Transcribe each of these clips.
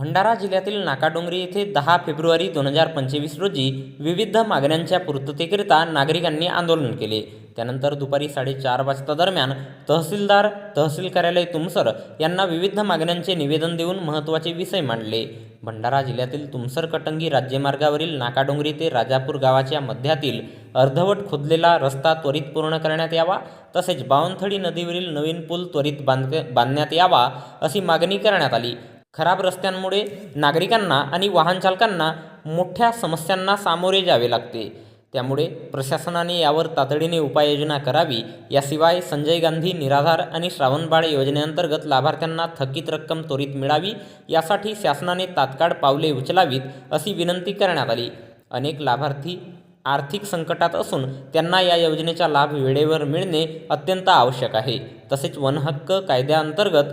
भंडारा जिल्ह्यातील नाकाडोंगरी येथे दहा फेब्रुवारी दोन हजार पंचवीस रोजी विविध मागण्यांच्या पूर्ततेकरिता नागरिकांनी आंदोलन केले. त्यानंतर दुपारी साडेचार वाजता दरम्यान तहसीलदार तहसील कार्यालय तुमसर यांना विविध मागण्यांचे निवेदन देऊन महत्त्वाचे विषय मांडले. भंडारा जिल्ह्यातील तुमसर कटंगी राज्यमार्गावरील नाकाडोंगरी ते राजापूर गावाच्या मध्यातील अर्धवट खोदलेला रस्ता त्वरित पूर्ण करण्यात यावा तसेच बावनथडी नदीवरील नवीन पूल त्वरित बांध बांधण्यात यावा अशी मागणी करण्यात आली. खराब रस्त्यांमुळे नागरिकांना आणि वाहनचालकांना मोठ्या समस्यांना सामोरे जावे लागते. त्यामुळे प्रशासनाने यावर तातडीने उपाययोजना करावी. याशिवाय संजय गांधी निराधार आणि श्रावणबाळ योजनेअंतर्गत लाभार्थ्यांना थकीत रक्कम त्वरित मिळावी यासाठी शासनाने तात्काळ पावले उचलावीत अशी विनंती करण्यात आली. अनेक लाभार्थी आर्थिक संकटात असून त्यांना या योजनेचा लाभ वेळेवर मिळणे अत्यंत आवश्यक आहे. तसेच वनहक्क कायद्याअंतर्गत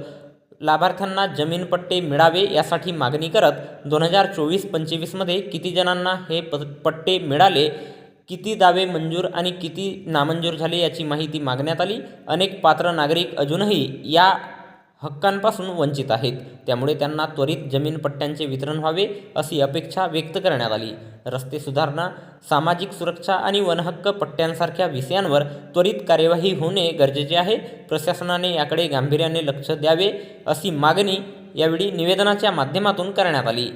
लाभार्थ्यांना जमीन पट्टे मिळावे यासाठी मागणी करत दोन हजार चोवीस पंचवीसमध्ये किती जणांना हे प पट्टे मिळाले किती दावे मंजूर आणि किती नामंजूर झाले याची माहिती मागण्यात आली. अनेक पात्र नागरिक अजूनही या हक्कांपासून वंचित आहेत. त्यामुळे त्यांना त्वरित जमीन पट्ट्यांचे वितरण व्हावे अशी अपेक्षा व्यक्त करण्यात आली. रस्ते सुधारणा सामाजिक सुरक्षा आणि वनहक्क पट्ट्यांसारख्या विषयांवर त्वरित कार्यवाही होणे गरजेचे आहे. प्रशासनाने याकडे गांभीर्याने लक्ष द्यावे अशी मागणी यावेळी निवेदनाच्या माध्यमातून करण्यात आली.